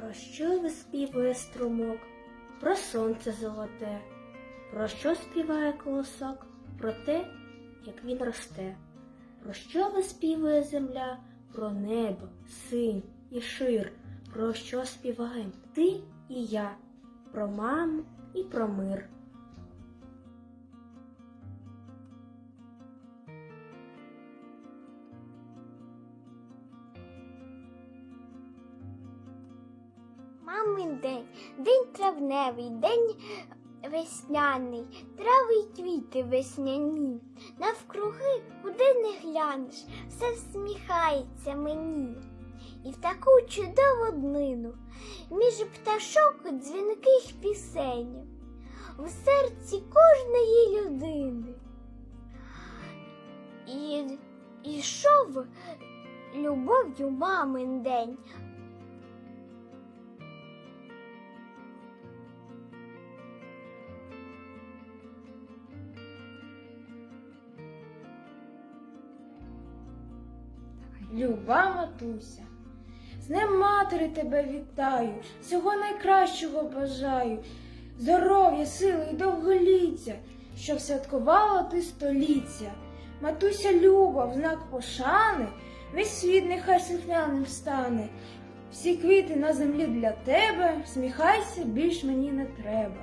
Про що виспівує струмок? Про сонце золоте. Про що співає колосок? Про те, як він росте. Про що виспівує земля? Про небо, синь і шир. Про що співаємо ти і я, про маму і про мир. Мамин день, день травневий, день весняний, трави й квіти весняні. Навкруги, куди не глянеш, все всміхається мені. І в таку чудову днину, між пташок дзвінких пісень, в серці кожної людини. І йшов любов'ю мамин день, Люба матуся, з Днем матері тебе вітаю, всього найкращого бажаю, здоров'я, сили і довголіття, щоб святкувала ти століття. Матуся Люба, в знак пошани, весь світ нехай слухняним стане. Всі квіти на землі для тебе, сміхайся, більш мені не треба.